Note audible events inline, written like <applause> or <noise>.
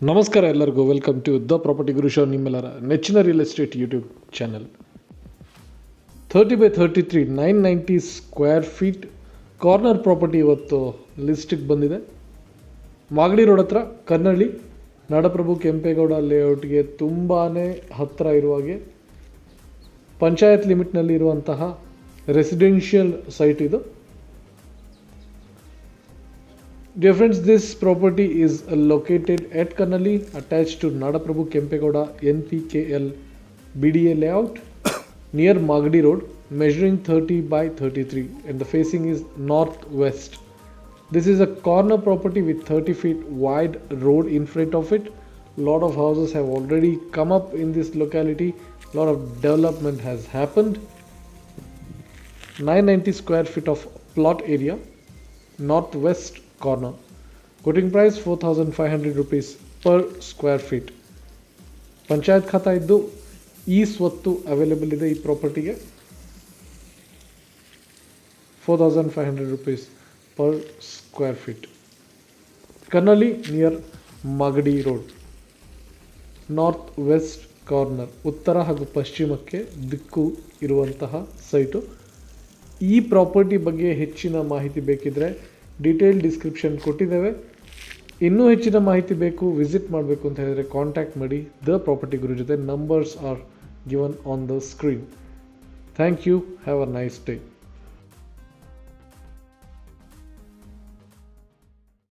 ನಮಸ್ಕಾರ ಎಲ್ಲರಿಗೂ. Welcome to the property guru show ನಿಮ್ಮೆಲ್ಲರ ನೆಚ್ಚಿನ real estate YouTube channel thirty by thirty three nine ninety square feet corner property ಇವತ್ತು ಲಿಸ್ಟಿಗೆ ಬಂದಿದೆ. ಮಾಗಡಿ ರೋಡ್ ಹತ್ರ, ಕನ್ನಳ್ಳಿ, ನಾಡಪ್ರಭು, ಕೆಂಪೇಗೌಡ ಲೇಔಟ್ಗೆ ತುಂಬಾ ಹತ್ತಿರ ಇರುವಾಗೆ ಪಂಚಾಯತ್ ಲಿಮಿಟ್ನಲ್ಲಿ ಇರುವಂತಹ ರೆಸಿಡೆನ್ಷಿಯಲ್ ಸೈಟ್ ಇದು. Dear friends, this property is located at Kannali, attached to Nadaprabhu Kempegowda NPKL BDA layout <coughs> near Magadi Road, measuring 30 by 33, and the facing is northwest. This is a corner property with 30 feet wide road in front of it. Lot of houses have already come up in this locality. Lot of development has happened. 990 square feet of plot area northwest corner. Quoting price 4500 rupees per square feet panchayat khata ಇದ್ದು ಈ ಸ್ವತ್ತು available ಇದೆ ಈ ಪ್ರಾಪರ್ಟಿಗೆ four thousand five hundred rupees per square feet Kannalli near Magadi road north west corner ಉತ್ತರ ಹಾಗೂ ಪಶ್ಚಿಮಕ್ಕೆ ದಿಕ್ಕು ಇರುವಂತಹ ಸೈಟು ಈ ಪ್ರಾಪರ್ಟಿ ಬಗ್ಗೆ ಹೆಚ್ಚಿನ ಮಾಹಿತಿ ಬೇಕಿದ್ರೆ ಡೀಟೇಲ್ ಡಿಸ್ಕ್ರಿಪ್ಷನ್ ಕೊಟ್ಟಿದ್ದೇವೆ. ಇನ್ನೂ ಹೆಚ್ಚಿನ ಮಾಹಿತಿ ಬೇಕು ವಿಸಿಟ್ ಮಾಡಬೇಕು ಅಂತ ಹೇಳಿದರೆ ಕಾಂಟ್ಯಾಕ್ಟ್ ಮಾಡಿ. ದ ಪ್ರಾಪರ್ಟಿ ಗುರು ಜೊತೆ numbers are given on the screen thank you have a nice day